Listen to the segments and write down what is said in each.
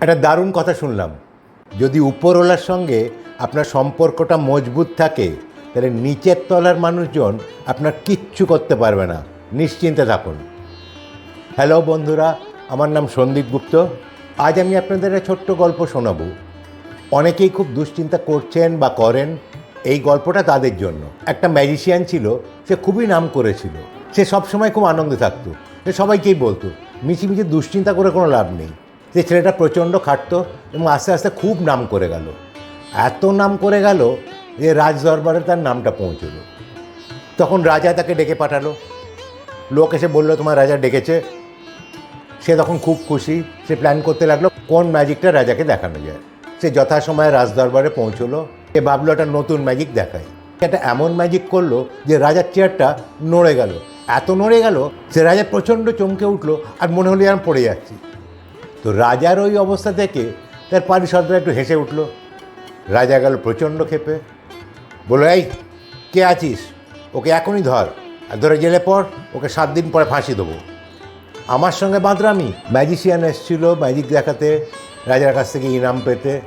একটা দারুণ কথা শুনলাম। যদি উপরওয়ালার সঙ্গে আপনার সম্পর্কটা মজবুত থাকে, তাহলে নিচের তলার মানুষজন আপনার কিচ্ছু করতে পারবে না। নিশ্চিন্তে থাকুন। হ্যালো বন্ধুরা, আমার নাম সন্দীপ গুপ্ত। আজ আমি আপনাদের একটা ছোট্ট গল্প শোনাবো। অনেকেই খুব দুশ্চিন্তা করছেন বা করেন এই গল্পটা তাদের জন্য। একটা ম্যাজিশিয়ান ছিল, সে খুবই নাম করেছিল। সে সবসময় খুব আনন্দে থাকতো। সে সবাইকেই বলতো, মিছিমিছি দুশ্চিন্তা করে কোনো লাভ নেই। সে ছেলেটা প্রচণ্ড খাটতো এবং আস্তে আস্তে খুব নাম করে গেল। এত নাম করে গেল যে রাজ দরবারে তার নামটা পৌঁছলো। তখন রাজা তাকে ডেকে পাঠালো। লোক এসে বলল, তোমার রাজা ডেকেছে? সে তখন খুব খুশি। সে প্ল্যান করতে লাগল, কোন ম্যাজিকটা রাজাকে দেখানো যায়? সে যথাসময়ে রাজদরবারে পৌঁছলো। সে ভাবলো, একটা নতুন ম্যাজিক দেখায় একটা এমন ম্যাজিক করল যে রাজার চেয়ারটা নড়ে গেল। এত নড়ে গেল সে রাজা প্রচণ্ড চমকে উঠল আর মনে হলো আমি পড়ে যাচ্ছি। তো রাজার ওই অবস্থা থেকে তার পারিষদরা একটু হেসে উঠল। রাজা গেল প্রচণ্ড ক্ষেপে। বলল, এই, কে আছিস? ওকে এখনই ধর, আর ধরে জেলে পর ওকে সাত দিন পরে ফাঁসি দেবো। আমার সঙ্গে বাঁদরামি ম্যাজিশিয়ান এসেছিল ম্যাজিক দেখাতে, রাজার কাছ থেকে ইনাম পেতে।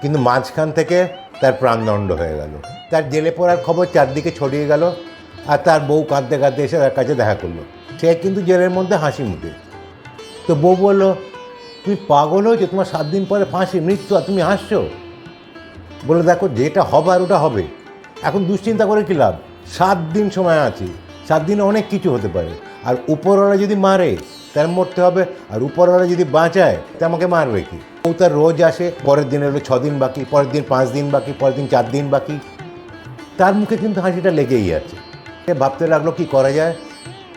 কিন্তু মাঝখান থেকে তার প্রাণদণ্ড হয়ে গেল। তার জেলে পড়ার খবর চারদিকে ছড়িয়ে গেল, আর তার বউ কাঁদতে কাঁদতে এসে তার কাছে দেখা করল। সে কিন্তু জেলের মধ্যে হাসি মুখে। তো বউ বলল তুমি পাগল হয়েছো, তোমার সাত দিন পরে ফাঁসি, মৃত্যু, আর তুমি হাসছো? বলে দেখো, যেটা হবার ওটা হবে। এখন দুশ্চিন্তা করে কি লাভ? সাত দিন সময় আছে। সাত দিনে অনেক কিছু হতে পারে। আর উপরওয়ালা যদি মারে, তার মরতে হবে। আর উপরওয়ালা যদি বাঁচায়, তা আমাকে মারবে কি? ও তার রোজ আসে, পরের দিন হলো ছ দিন বাকি, পরের দিন পাঁচ দিন বাকি, পরের দিন চার দিন বাকি। তার মুখে কিন্তু হাসিটা লেগেই আছে। সে ভাবতে লাগল, কি করা যায়?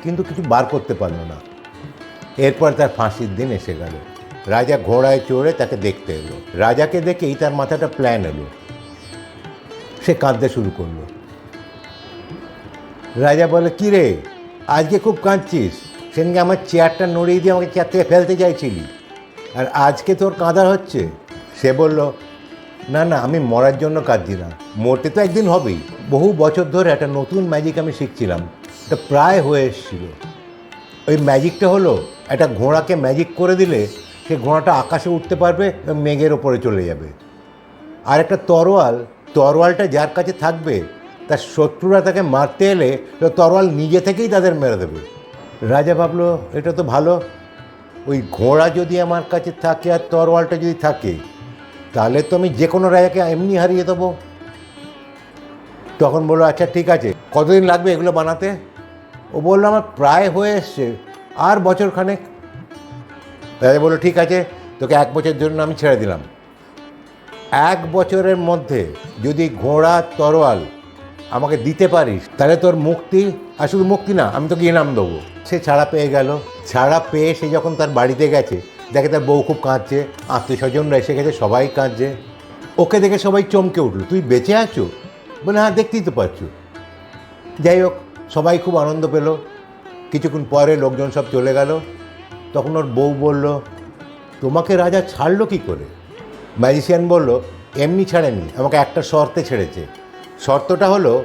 কিন্তু কিছু বার করতে পারল না। এরপর তার ফাঁসির দিন এসে গেল। রাজা ঘোড়ায় চড়ে তাকে দেখতে এলো। রাজাকে দেখেই তার মাথাটা প্ল্যান এলো। সে কাঁদতে শুরু করল। রাজা বলে, কী রে, আজকে খুব কাঁদছিস? সেদিনকে আমার চেয়ারটা নড়িয়ে দিয়ে আমাকে চেয়ার থেকে ফেলতে চাইছিলি। আর আজকে তোর কাঁদা হচ্ছে? সে বলল, না না, আমি মরার জন্য কাঁদছি না। মরতে তো একদিন হবেই। বহু বছর ধরে একটা নতুন ম্যাজিক আমি শিখছিলাম। এটা প্রায় হয়ে এসেছিল। ওই ম্যাজিকটা হলো, একটা ঘোড়াকে ম্যাজিক করে দিলে সে ঘোড়াটা আকাশে উঠতে পারবে মেঘের ওপরে চলে যাবে। আর একটা তরোয়াল, তরোয়ালটা যার কাছে থাকবে, তার শত্রুরা তাকে মারতে এলে তরোয়াল নিজে থেকেই তাদের মেরে দেবে। রাজা ভাবলো, এটা তো ভালো। ওই ঘোড়া যদি আমার কাছে থাকে আর তরোয়ালটা যদি থাকে, তাহলে তো আমি যে কোনো রাজাকে এমনি হারিয়ে দেবো। তখন বলল আচ্ছা ঠিক আছে। কতদিন লাগবে এগুলো বানাতে? ও বলল, আমার প্রায় হয়ে এসছে। আর বছর রাজা বলল, ঠিক আছে, তোকে এক বছরের জন্য আমি ছেড়ে দিলাম। এক বছরের মধ্যে যদি ঘোড়া তরোয়াল আমাকে দিতে পারিস, তাহলে তোর মুক্তি, আর শুধু মুক্তি না, আমি তোকে ইনাম দেবো। সে ছাড়া পেয়ে গেল। ছাড়া পেয়ে সে যখন তার বাড়িতে গেছে, দেখে তার বউ খুব কাঁদছে আত্মীয় স্বজনরা এসে গেছে, সবাই কাঁদছে। ওকে দেখে সবাই চমকে উঠল, তুই বেঁচে আছো? বলে হ্যাঁ দেখতেই তো পারছ যাই হোক, সবাই খুব আনন্দ পেল। কিছুক্ষণ পরে লোকজন সব চলে গেল। তখন ওর বউ বলল, তোমাকে রাজা ছাড়লো কি করে? ম্যাজিশিয়ান বলল, এমনি ছাড়েনি, আমাকে একটা শর্তে ছেড়েছে। শর্তটা হলো,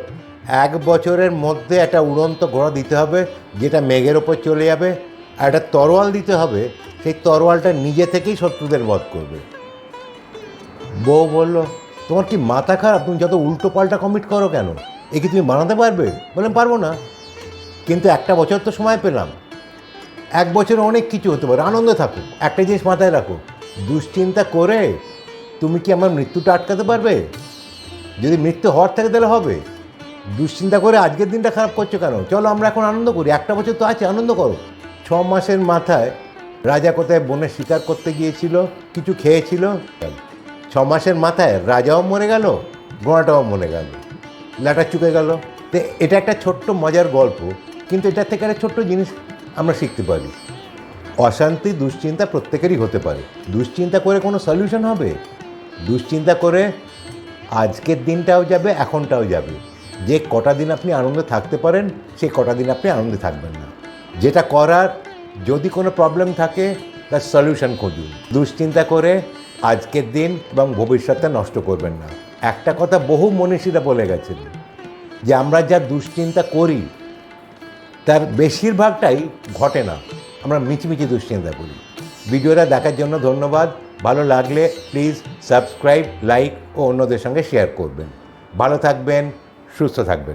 এক বছরের মধ্যে একটা উড়ন্ত ঘোড়া দিতে হবে, যেটা মেঘের ওপর চলে যাবে, আর একটা তরোয়াল দিতে হবে, সেই তরোয়ালটা নিজে থেকেই শত্রুদের বধ করবে। বউ বলল, তোমার কি মাথা খারাপ? তুমি যত উল্টো পাল্টা কমিট করো কেন? এ কি তুমি বানাতে পারবে? বললাম, পারব না। কিন্তু একটা বছর তো সময় পেলাম। এক বছরে অনেক কিছু হতে পারে, আনন্দে থাকো একটা জিনিস মাথায় রাখো, দুশ্চিন্তা করে তুমি কি আমার মৃত্যুটা আটকাতে পারবে? যদি মৃত্যু হওয়ার থাকে তাহলে হবে। দুশ্চিন্তা করে আজকের দিনটা খারাপ করছ কেন? চলো আমরা এখন আনন্দ করি, একটা বছর তো আছে, আনন্দ করো। ছ মাসের মাথায় রাজা কোথায় বনে শিকার করতে গিয়েছিল, কিছু খেয়েছিল? ছ মাসের মাথায় রাজাও মরে গেল ঘোড়াটাও মরে গেল, ল্যাটা চুকে গেল। তো এটা একটা ছোট্ট মজার গল্প, কিন্তু এটা থেকে একটা ছোট্ট জিনিস আমরা শিখতে পারি। অশান্তি, দুশ্চিন্তা প্রত্যেকেরই হতে পারে। দুশ্চিন্তা করে কোনো সলিউশন হবে? দুশ্চিন্তা করে আজকের দিনটাও যাবে, এখনটাও যাবে। যে কটা দিন আপনি আনন্দে থাকতে পারেন সেই কটা দিন আপনি আনন্দে থাকবেন না। যেটা করার, যদি কোনো প্রবলেম থাকে, তার সলিউশন খুঁজুন। দুশ্চিন্তা করে আজকের দিন এবং ভবিষ্যৎটা নষ্ট করবেন না। একটা কথা বহু মনীষীরা বলে গেছেন যে, আমরা যা দুশ্চিন্তা করি তার বেশিরভাগটাই ঘটে না। আমরা মিচিমিচি দুশ্চিন্তা করি। ভিডিওটা দেখার জন্য ধন্যবাদ। ভালো লাগলে প্লিজ সাবস্ক্রাইব লাইক ও অন্যদের সঙ্গে শেয়ার করবেন। ভালো থাকবেন, সুস্থ থাকবেন।